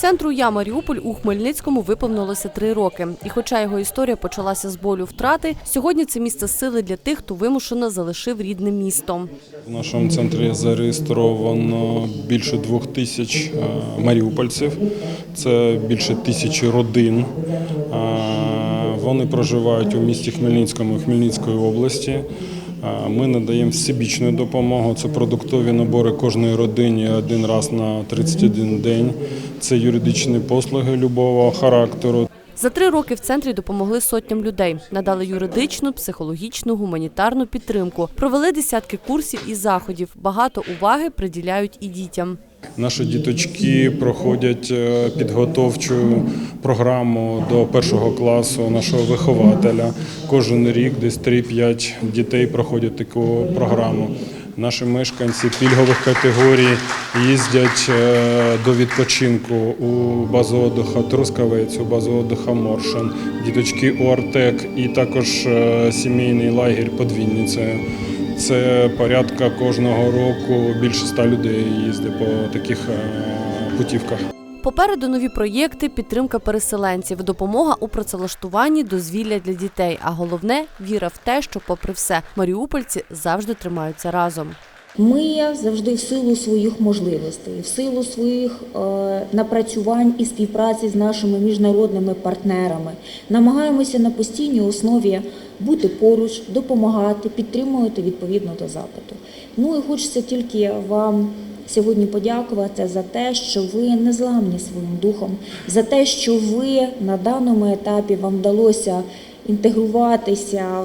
Центру Я Маріуполь у Хмельницькому виповнилося три роки. І хоча його історія почалася з болю втрати, сьогодні це місце сили для тих, хто вимушено залишив рідне місто. В нашому центрі зареєстровано більше двох тисяч е, маріупольців. Це більше тисячі родин. Е, Вони проживають у місті Хмельницькому Хмельницької області. Ми надаємо всебічну допомогу. Це продуктові набори кожної родині один раз на 31 день. Це юридичні послуги любого характеру. За три роки в центрі допомогли сотням людей, надали юридичну, психологічну, гуманітарну підтримку, провели десятки курсів і заходів. Багато уваги приділяють і дітям. Наші діточки проходять е, підготовчу програму до першого класу нашого вихователя. Кожен рік десь 3-5 дітей проходять таку програму. Наші мешканці пільгових категорій їздять е, до відпочинку у базу отдиха Трускавець, у базу отдиха Моршин, діточки у Артек і також е, сімейний лагерь під Вінницею. Це порядка кожного року більше ста людей їздить по таких е, путівках. Попереду нові проєкти, підтримка переселенців, допомога у працевлаштуванні, дозвілля для дітей. А головне віра в те, що, попри все, маріупольці завжди тримаються разом. Ми завжди в силу своїх можливостей, в силу своїх е, напрацювань і співпраці з нашими міжнародними партнерами намагаємося на постійній основі бути поруч, допомагати, підтримувати відповідно до запиту. Ну і хочеться тільки вам сьогодні подякувати за те, що ви не зламні своїм духом, за те, що ви на даному етапі вам вдалося інтегруватися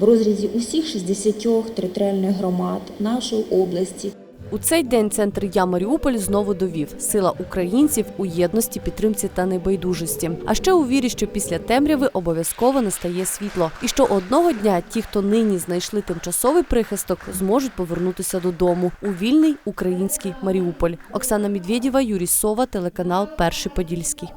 в розрізі усіх 60 територіальних громад нашої області. У цей день центр Я Маріуполь знову довів сила українців у єдності, підтримці та небайдужості. А ще у вірі, що після темряви обов'язково настає світло, і що одного дня ті, хто нині знайшли тимчасовий прихисток, зможуть повернутися додому у вільний український Маріуполь. Оксана Медведєва, Юрій Сова, телеканал Перший Подільський.